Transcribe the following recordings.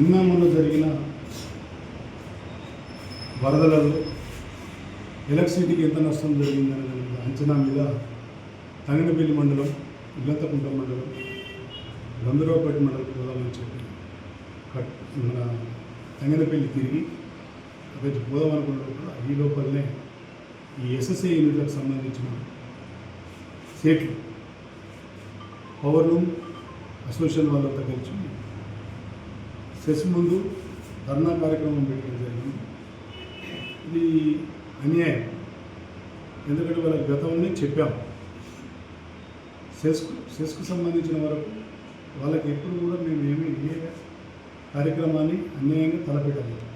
నిన్న మొన్న జరిగిన వరదలలో ఎలక్ట్రిసిటీకి ఎంత నష్టం జరిగిందనే దాని అంచనా మీద తంగనపల్లి మండలం ఇల్లంతకుంట మండలం గంభీరావుపేట మండలం పోదామని చెప్పి కట్ మన తంగనపల్లి తిరిగి అక్కడికి పోదాం అనుకున్నప్పుడు ఈ లోపలనే ఈ ఎస్ఎస్ఏ యూనిట్లకు సంబంధించిన సీట్లు పవర్ రూమ్ అసోసియేషన్ వాళ్ళతో కలిసి సెస్ ముందు ధర్నా కార్యక్రమం పెట్టడం జరిగింది. ఇది అన్యాయం. ఎందుకంటే వాళ్ళ గతంలో చెప్పాం. సెస్కు సెస్కు సంబంధించిన వరకు వాళ్ళకి ఎప్పుడు కూడా మేము ఏమి ఏ కార్యక్రమాన్ని అన్యాయంగా తలపెట్టలేదు.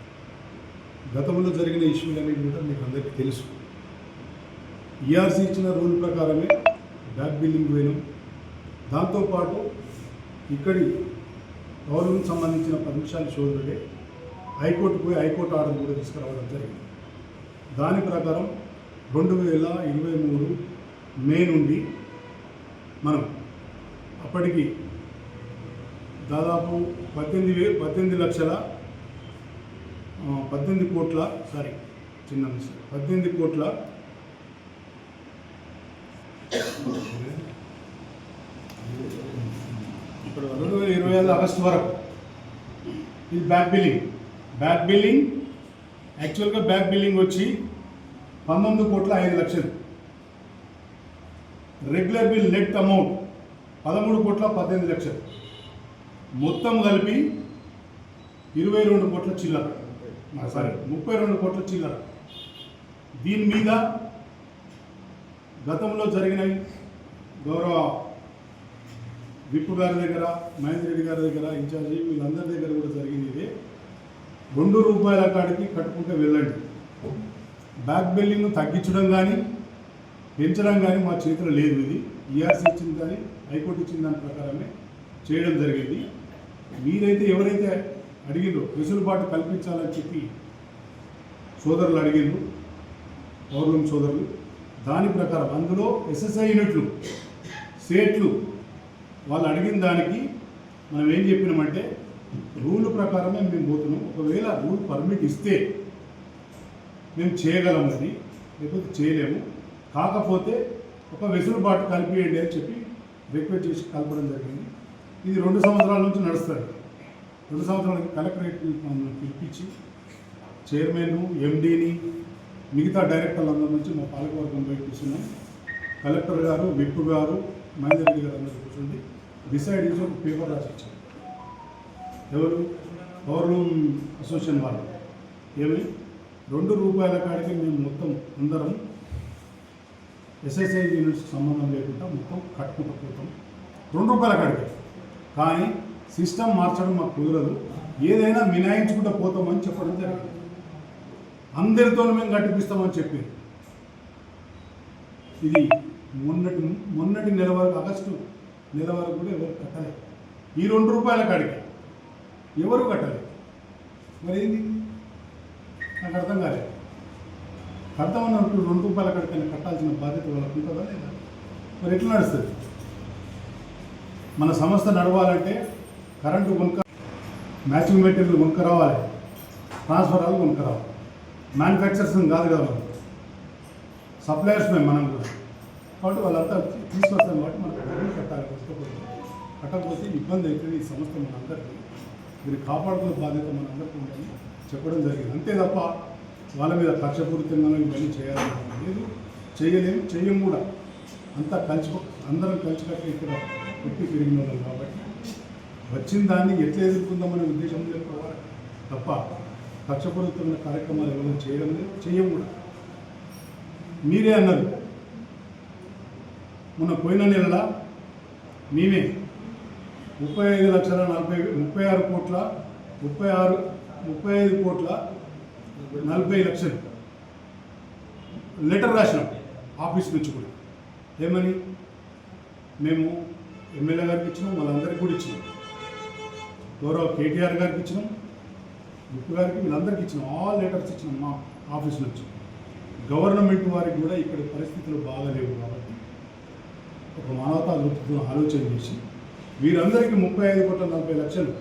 గతంలో జరిగిన ఇష్యూలన్నీ కూడా మీకు అందరికీ తెలుసు. ఈఆర్సీ ఇచ్చిన రూల్ ప్రకారమే బ్యాక్ బిల్లింగ్ పోయినాం. దాంతోపాటు ఇక్కడి గౌరవం సంబంధించిన పర్మిషన్ షోలుడే హైకోర్టు పోయి హైకోర్టు ఆర్డర్ కూడా తీసుకురావడం జరిగింది. దాని ప్రకారం రెండు వేల ఇరవై మూడు మే నుండి మనం అప్పటికి దాదాపు పద్దెనిమిది వే పద్దెనిమిది లక్షల పద్దెనిమిది కోట్ల సారీ చిన్న మిషన్ పద్దెనిమిది కోట్ల రెండు వేల ఆగస్టు వరకు. ఇది బ్యాక్ బిల్లింగ్. బ్యాక్ బిల్లింగ్ యాక్చువల్గా బ్యాక్ బిల్లింగ్ వచ్చి పంతొమ్మిది కోట్ల ఐదు లక్షలు. రెగ్యులర్ బిల్ నెట్ అమౌంట్ పదమూడు కోట్ల పద్దెనిమిది లక్షలు. మొత్తం కలిపి ఇరవై రెండు కోట్ల చిల్లర. సారీ ముప్పై రెండు కోట్ల చిల్లర. దీని మీద గతంలో జరిగిన గౌరవ విప్పు గారి దగ్గర మహేంద్ర రెడ్డి గారి దగ్గర ఇన్ఛార్జి వీళ్ళందరి దగ్గర కూడా జరిగింది ఇది. రెండు రూపాయల కాడికి కట్టుకుంటే వెళ్ళండి. బ్యాక్ బిల్లింగ్ తగ్గించడం కానీ పెంచడం కానీ మా చేతిలో లేదు ఇది. ఈఆర్సీ ఇచ్చింది కానీ హైకోర్టు ఇచ్చిన దాని ప్రకారమే చేయడం జరిగింది. మీరైతే ఎవరైతే అడిగిందో వెసులుబాటు కల్పించాలని చెప్పి సోదరులు అడిగిండ్రు పౌర్ణం సోదరులు దాని ప్రకారం అందులో ఎస్ఎస్ఐ యూనిట్లు సేట్లు వాళ్ళు అడిగిన దానికి మనం ఏం చెప్పినామంటే రూల్ ప్రకారమే మేము పోతున్నాం. ఒకవేళ రూల్ పర్మిట్ ఇస్తే మేము చేయగలం అది లేకపోతే చేయలేము. కాకపోతే ఒక వెసులుబాటు కలిపియండి అని చెప్పి రిక్వెస్ట్ చేసి కలపడం జరిగింది. ఇది రెండు సంవత్సరాల నుంచి నడుస్తుంది. రెండు సంవత్సరాలకి కలెక్టరేట్ పిలిపించి చైర్మన్ ఎండీని మిగతా డైరెక్టర్లందరి నుంచి మా పాలకవర్గం బయట కూర్చున్నాం. కలెక్టర్ గారు విప్ గారు మహేందర్ రెడ్డి గారు అందరూ కూర్చుండి. డిసైడ్ చేసి ఒక పేపర్ రాసి ఇచ్చారు. ఎవరు? పవర్ లూమ్ అసోసియేషన్ వాళ్ళు. ఏమి? రెండు రూపాయల కాడికి మేము మొత్తం అందరం ఎస్ఎస్ఐ యూనిట్స్కి సంబంధం లేకుండా మొత్తం కట్టుకుంటూ పోతాం. రెండు రూపాయల కాడికి. కానీ సిస్టమ్ మార్చడం మాకు కుదరదు. ఏదైనా మినాయించుకుంటూ పోతామని చెప్పడం జరిగింది. అందరితో మేము కట్టిపిస్తామని చెప్పి ఇది మొన్నటి మొన్నటి నెల వరకు ఆగస్టు నెల వరకు కూడా ఎవరు కట్టలేదు ఈ రెండు రూపాయల కాడికి ఎవరు కట్టలేదు మరి ఏంది? నాకు అర్థం కాలేదు కడతామన్నట్టు రెండు రూపాయల కాడికైనా కట్టాల్సిన బాధ్యత వాళ్ళకు ఉంటుందా లేదా? మరి ఎట్లా నడుస్తుంది? మన సంస్థ నడవాలంటే కరెంటు కొనుక మ్యాచింగ్ మెటీరియల్ కొనుక రావాలి ట్రాన్స్ఫరాలు కొనుక రావాలి మ్యానుఫ్యాక్చర్స్ కాదు కదా మనం. సప్లయర్స్ మేము మనం కూడా. కాబట్టి వాళ్ళంతా తీసుకొస్తాం కాబట్టి మనకు కట్టాలి. కష్టపడి కట్టకపోతే ఇబ్బంది అవుతుంది ఈ సంస్థ మనందరికీ దీన్ని కాపాడుకునే బాధ్యత మనందరికీ ఉందని చెప్పడం జరిగింది. అంతే తప్ప వాళ్ళ మీద కక్షపూరితంగా ఇవన్నీ చేయాలని లేదు. చేయలేము చేయం కూడా. అంతా కలిసి అందరం కలిసి కట్టి ఇక్కడ పెట్టి పెరిగిన వాళ్ళం కాబట్టి వచ్చిన దాన్ని ఎట్లా ఎదుర్కొందామనే ఉద్దేశం పోవాలి తప్ప కక్షపూరితమైన కార్యక్రమాలు ఎవరైనా చేయడం లేదు చేయం కూడా. మీరే అన్నారు. మొన్న పోయిన నెలలా మేమే ముప్పై ఐదు లక్షల నలభై ముప్పై ఆరు కోట్ల ముప్పై ఆరు ముప్పై ఐదు కోట్ల నలభై లక్షలు లెటర్ రాసినాం ఆఫీస్ నుంచి కూడా. ఏమని? మేము ఎమ్మెల్యే గారికి ఇచ్చినాం వాళ్ళందరికీ కూడా ఇచ్చినాం. గౌరవ కేటీఆర్ గారికి ఇచ్చినాం ముప్పు గారికి వీళ్ళందరికీ ఇచ్చినాం. ఆల్ లెటర్స్ ఇచ్చినాం మా ఆఫీస్ నుంచి. గవర్నమెంట్ వారికి కూడా ఇక్కడ పరిస్థితులు బాగాలేవు కాబట్టి ఒక మానవతా దృక్పథం ఆలోచన చేసి వీరందరికీ ముప్పై ఐదు కోట్ల నలభై లక్షలు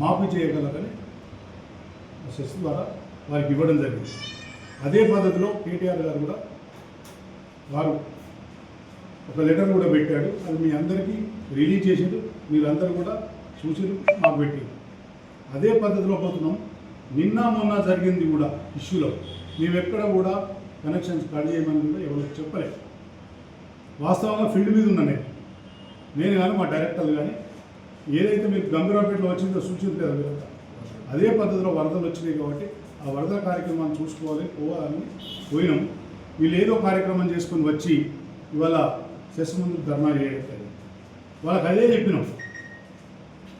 మాఫీ చేయగలరని సెస్ ద్వారా వారికి ఇవ్వడం జరిగింది. అదే పద్ధతిలో కేటీఆర్ గారు కూడా వారు ఒక లెటర్ కూడా పెట్టాడు. అది మీ అందరికీ రిలీజ్ చేసిండు. మీరందరూ కూడా చూసిరు మాకు పెట్టారు అదే పద్ధతిలో పోతున్నాం. నిన్న మొన్న జరిగింది కూడా ఇష్యూలో. మేము ఎక్కడ కూడా కనెక్షన్స్ కట్ చేయమని కూడా ఎవరు చెప్పలేదు. వాస్తవంగా ఫీల్డ్ మీద ఉన్నా నేను నేను కానీ మా డైరెక్టర్లు కానీ ఏదైతే మీకు గంభీరాపేటలో వచ్చిందో సూచించలేదు కదా అదే పద్ధతిలో వరదలు వచ్చినాయి కాబట్టి ఆ వరద కార్యక్రమాన్ని చూసుకోవాలి పోవాలని పోయినాం. వీళ్ళు ఏదో కార్యక్రమం చేసుకొని వచ్చి ఇవాళ సెస్ ముందు ధర్నా చేయడం వాళ్ళకి అదే చెప్పినాం.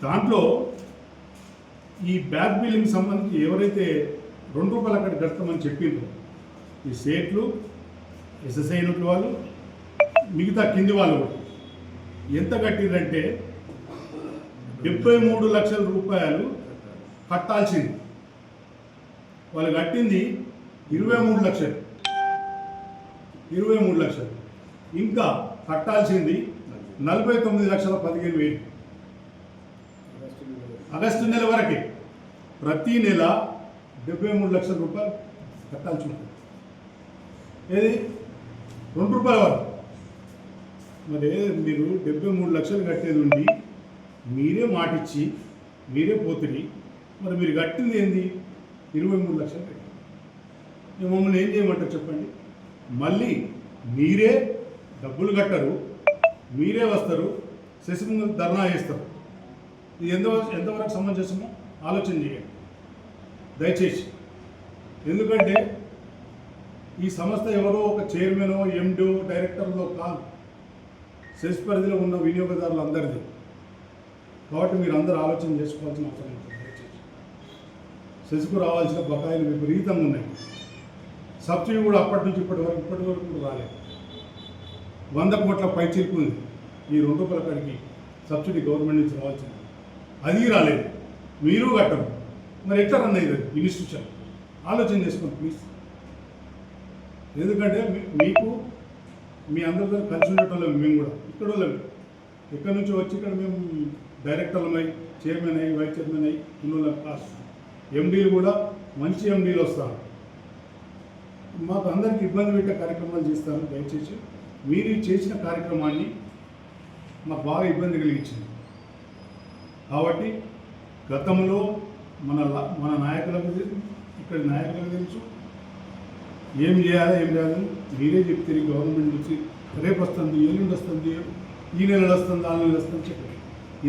దాంట్లో ఈ బ్యాక్ బిల్లింగ్ సంబంధించి ఎవరైతే రెండు రూపాయలు అక్కడ కడతామని చెప్పిండ్రో ఈ సేట్లు ఎస్ఎస్ఐ అయినట్లు వాళ్ళు మిగతా కింది వాళ్ళు కూడా. ఎంత కట్టిందంటే డెబ్బై మూడు లక్షల రూపాయలు కట్టాల్సింది. వాళ్ళు కట్టింది ఇరవై మూడు లక్షలు. ఇరవై మూడు లక్షలు. ఇంకా కట్టాల్సింది నలభై తొమ్మిది లక్షల పదిహేను వేలు. ఆగస్టు నెల వరకే ప్రతి నెల డెబ్బై మూడు లక్షల రూపాయలు కట్టాల్సి ఉంటుంది. ఏది? రెండు రూపాయల వరకు. మరి మీరు డెబ్బై మూడు లక్షలు కట్టేది ఉండి మీరే మాటిచ్చి మీరే పోతుంది మరి మీరు కట్టింది ఏంది? ఇరవై మూడు లక్షలు కట్టారు మమ్మల్ని ఏం చేయమంటారు చెప్పండి? మళ్ళీ మీరే డబ్బులు కట్టరు మీరే వస్తారు శశి ముందు ధర్నా చేస్తారు. ఇది ఎంత ఎంతవరకు సమంజసమో ఆలోచన చేయండి. దయచేసి. ఎందుకంటే ఈ సంస్థ ఎవరో ఒక చైర్మనో ఎండో డైరెక్టర్లో కాదు. సెస్ పరిధిలో ఉన్న వినియోగదారులు అందరిది కాబట్టి మీరు అందరూ ఆలోచన చేసుకోవాల్సిన అవసరం సెస్కు రావాల్సిన బకాయిలు విపరీతంగా ఉన్నాయి. సబ్సిడీ కూడా అప్పటి నుంచి ఇప్పటి వరకు ఇప్పటి వరకు కూడా రాలేదు. వంద కోట్ల పై ఉంది. ఈ రెండు రూపాయల కాడికి సబ్సిడీ గవర్నమెంట్ నుంచి రావాల్సింది. అది రాలేదు. మీరు కట్టరు. మరి ఎట్లా రన్ అయ్యేది ఇన్స్టిట్యూషన్ ఆలోచన చేసుకోండి ప్లీజ్. ఎందుకంటే మీ- మీకు మీ అందరితో కలిసి ఉండటం మేము కూడా. ఇక్కడ వాళ్ళం ఇక్కడ నుంచి వచ్చి ఇక్కడ మేము డైరెక్టర్లమై చైర్మన్ అయ్యి వైస్ చైర్మన్ అయ్యి ఉన్నోళ్ళం కాదు. ఎండీలు కూడా మంచి ఎండీలు వస్తారు. మాకు అందరికి ఇబ్బంది పెట్టే కార్యక్రమాలు చేస్తారు దయచేసి. మీరు చేసిన కార్యక్రమాన్ని మాకు బాగా ఇబ్బంది కలిగించింది. కాబట్టి గతంలో మన లా- మన నాయకులకు ఇక్కడ నాయకులకు తెలుసు ఏం చేయాలి ఏం చేయాలని మీరే చెప్తే గవర్నమెంట్ నుంచి రేపు వస్తుంది ఎల్లుండి వస్తుంది ఈ నెల వస్తుంది ఆ నెల వస్తుంది చెప్పారు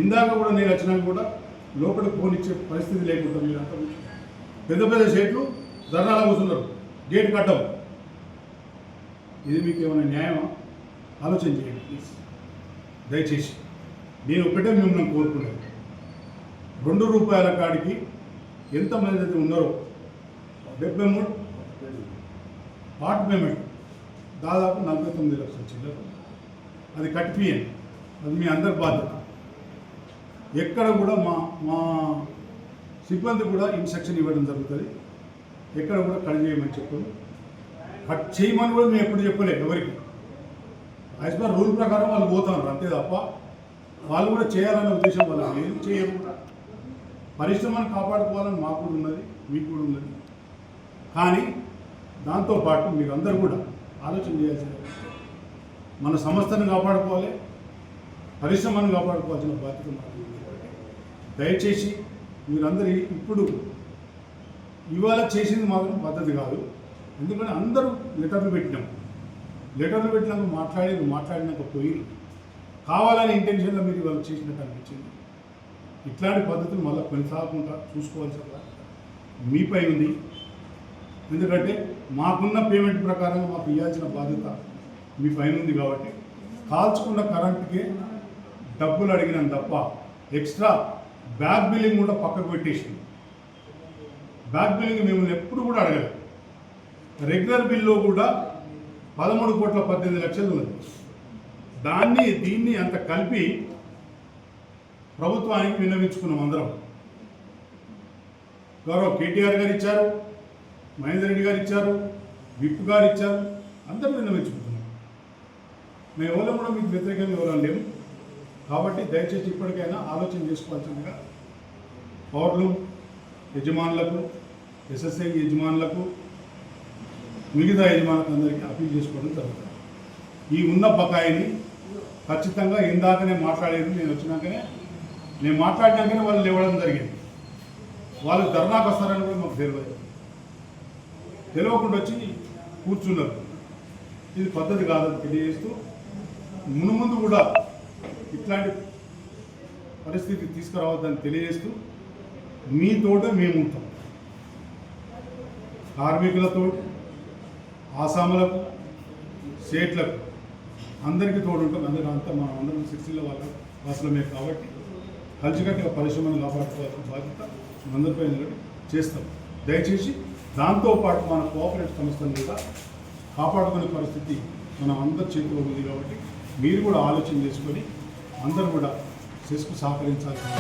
ఇందాక కూడా నేను వచ్చినాక కూడా లోపలికి పోనిచ్చే పరిస్థితి లేకుండా మీరు అంతా పెద్ద పెద్ద షేట్లు ధర్నాలు కూర్చున్నారు. గేట్ కట్టం ఇది మీకు ఏమైనా న్యాయమా? ఆలోచన చేయండి ప్లీజ్ దయచేసి. నేను ఒకటే మిమ్మల్ని కోరుకున్నాను రెండు రూపాయల కాడికి ఎంతమంది అయితే ఉన్నారో డెబ్బై మూడు పార్ట్ పేమెంట్ దాదాపు నలభై తొమ్మిది లక్షల చిల్లర. అది కట్టిపియండి అది మీ అందరి బాధ్యత. ఎక్కడ కూడా మా మా సిబ్బంది కూడా ఇన్స్ట్రక్షన్ ఇవ్వడం జరుగుతుంది. ఎక్కడ కూడా కట్ చేయమని చెప్పారు. కట్ చేయమని కూడా మేము ఎప్పుడు చెప్పలేదు ఎవరికి. యాజ్ పర్ రూల్ ప్రకారం వాళ్ళు పోతున్నారు అంతే తప్ప వాళ్ళు కూడా చేయాలనే ఉద్దేశం వాళ్ళు ఏం చేయరు పరిశ్రమను కాపాడుకోవాలని మాకు కూడా ఉన్నది మీకు కూడా ఉన్నది. కానీ దాంతోపాటు మీరందరూ కూడా ఆలోచన చేయాల్సింది మన సంస్థను కాపాడుకోవాలి పరిశ్రమను కాపాడుకోవాల్సిన బాధ్యత మాకు దయచేసి మీరందరూ ఇప్పుడు ఇవాళ చేసింది మాత్రం పద్ధతి కాదు. ఎందుకంటే అందరూ లెటర్లు పెట్టినాం. లెటర్లు పెట్టినాక మాట్లాడేది మాట్లాడినాక పోయి కావాలని ఇంటెన్షన్లో మీరు ఇవాళ చేసినట్టు అనిపించింది. ఇట్లాంటి పద్ధతులు మళ్ళీ కొనసాగకుండా చూసుకోవాల్సిన మీపై ఉంది. ఎందుకంటే మాకున్న పేమెంట్ ప్రకారం మాకు ఇవ్వాల్సిన బాధ్యత మీ పైన ఉంది కాబట్టి. కాల్చుకున్న కరెంట్కి డబ్బులు అడిగినాం తప్ప ఎక్స్ట్రా బ్యాక్ బిల్లింగ్ కూడా పక్కకు పెట్టేసింది బ్యాక్ బిల్లింగ్ మిమ్మల్ని ఎప్పుడు కూడా అడగలేదు. రెగ్యులర్ బిల్లో కూడా పదమూడు కోట్ల పద్దెనిమిది లక్షలు ఉంది దాన్ని దీన్ని అంత కలిపి ప్రభుత్వానికి విన్నవించుకున్నాం అందరం. గౌరవ కేటీఆర్ గారు ఇచ్చారు. మహేందర్ రెడ్డి గారు ఇచ్చారు విప్ గారు ఇచ్చారు అందరూ విన్నవించుకుంటున్నాం మేము ఎవరు కూడా మీకు వ్యతిరేకంగా ఎవరో లేము కాబట్టి దయచేసి ఇప్పటికైనా ఆలోచన చేసుకోవాల్సిందిగా పౌరులు యజమానులకు ఎస్ఎస్ఐ యజమానులకు మిగతా యజమానులకు అందరికీ అప్పీల్ చేసుకోవడం జరుగుతుంది. ఈ ఉన్న బకాయిని ఖచ్చితంగా ఇందాకనే మాట్లాడేది నేను వచ్చినాకనే నేను మాట్లాడినాకనే వాళ్ళు లేవడం జరిగింది. వాళ్ళు ధర్నాకు వస్తారని కూడా మాకు తెలియదు. తెలియకుండా వచ్చి కూర్చున్నారు. ఇది పద్ధతి కాదని తెలియజేస్తూ మునుముందు కూడా ఇట్లాంటి పరిస్థితి తీసుకురావద్దని తెలియజేస్తూ మీతోట మేము ఉంటాం. కార్మికులతో ఆసాములకు సేట్లకు అందరికీ తోడు ఉంటాం. అందరూ అంతా మనం అందరం సిరిసిల్ల వాళ్ళ వాసులమే కాబట్టి కలిసికట్టుగా పరిశ్రమను కాపాడుకోవాల్సిన బాధ్యత మనందరిపై చేస్తాం. దయచేసి దాంతోపాటు మన కోఆపరేటివ్ సంస్థను కూడా కాపాడుకునే పరిస్థితి మనం అందరి చేతిలో ఉంది కాబట్టి మీరు కూడా ఆలోచన చేసుకొని అందరూ కూడా సెస్కు సహకరించాల్సింది